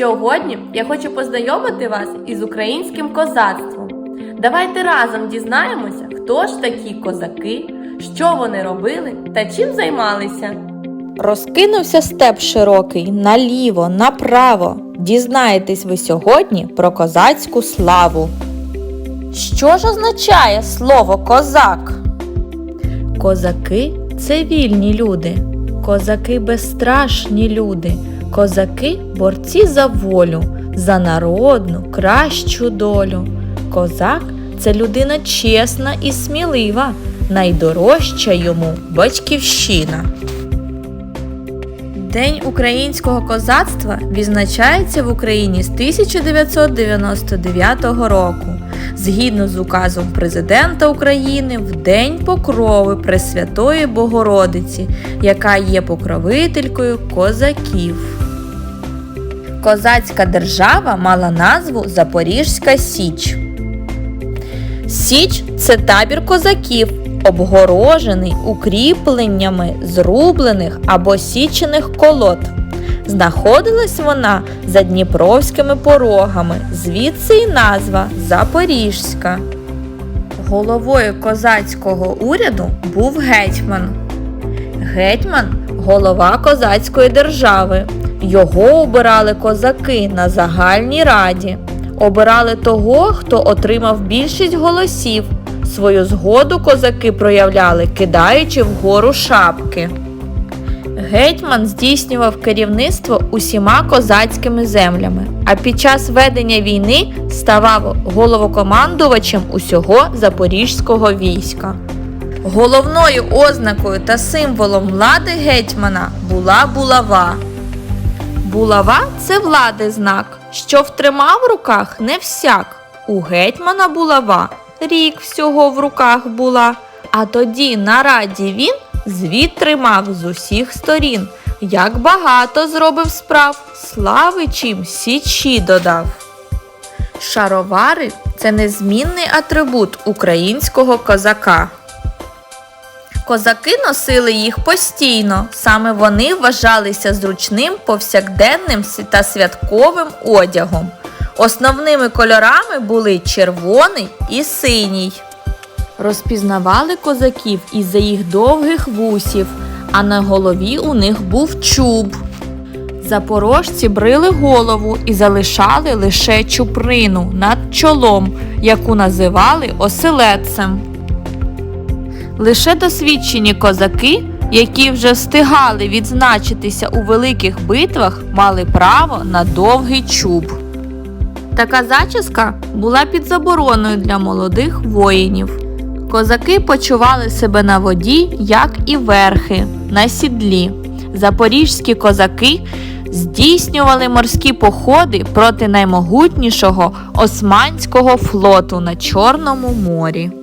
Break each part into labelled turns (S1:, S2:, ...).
S1: Сьогодні я хочу познайомити вас із українським козацтвом. Давайте разом дізнаємося, хто ж такі козаки, що вони робили та чим займалися.
S2: Розкинувся степ широкий наліво, направо. Дізнаєтесь ви сьогодні про козацьку славу. Що ж означає слово козак? Козаки це вільні люди, козаки безстрашні люди, козаки борці за волю, за народну, кращу долю. Козак це людина чесна і смілива, найдорожча йому батьківщина. День українського козацтва відзначається в Україні з 1999 року. Згідно з указом президента України в День Покрови Пресвятої Богородиці, яка є покровителькою козаків. Козацька держава мала назву Запорізька Січ. Січ це табір козаків, обгорожений укріпленнями зрублених або січених колод. Знаходилась вона за дніпровськими порогами, звідси й назва Запорізька. Головою козацького уряду був гетьман. Гетьман голова козацької держави. Його обирали козаки на загальній раді. Обирали того, хто отримав більшість голосів. Свою згоду козаки проявляли, кидаючи вгору шапки. Гетьман здійснював керівництво усіма козацькими землями, а під час ведення війни ставав головокомандувачем усього запорізького війська. Головною ознакою та символом влади гетьмана була булава. Булава це влади знак, що втримав в руках не всяк. У гетьмана булава рік всього в руках була, а тоді на раді він звіт тримав з усіх сторін. Як багато зробив справ, слави чим січі додав. Шаровари це незмінний атрибут українського козака. Козаки носили їх постійно, саме вони вважалися зручним повсякденним та святковим одягом. Основними кольорами були червоний і синій. Розпізнавали козаків із-за їх довгих вусів, а на голові у них був чуб. Запорожці брили голову і залишали лише чуприну над чолом, яку називали оселедцем. Лише досвідчені козаки, які вже встигали відзначитися у великих битвах, мали право на довгий чуб. Така зачіска була під забороною для молодих воїнів. Козаки почували себе на воді, як і верхи, на сідлі. Запорізькі козаки здійснювали морські походи проти наймогутнішого османського флоту на Чорному морі.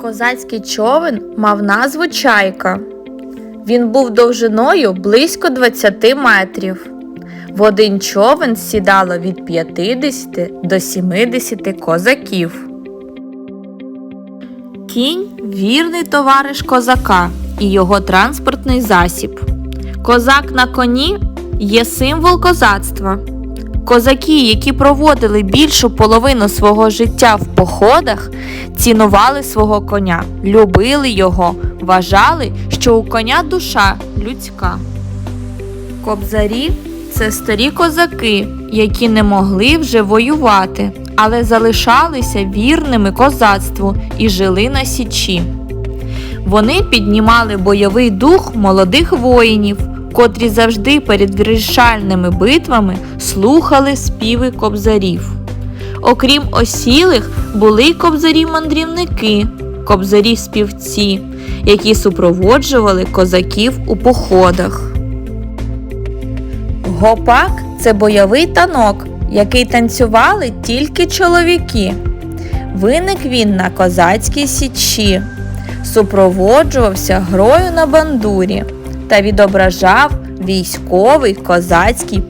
S2: Козацький човен мав назву Чайка. Він був довжиною близько 20 метрів. В один човен сідало від 50 до 70 козаків. Кінь вірний товариш козака і його транспортний засіб. Козак на коні є символ козацтва. Козаки, які проводили більшу половину свого життя в походах, цінували свого коня, любили його, вважали, що у коня душа людська. Кобзарі це старі козаки, які не могли вже воювати, але залишалися вірними козацтву і жили на січі. Вони піднімали бойовий дух молодих воїнів, котрі завжди перед вирішальними битвами слухали співи кобзарів. Окрім осілих, були кобзарі-мандрівники, кобзарі-співці, які супроводжували козаків у походах. Гопак це бойовий танок, який танцювали тільки чоловіки. Виник він на козацькій січі, супроводжувався грою на бандурі та відображав військовий козацький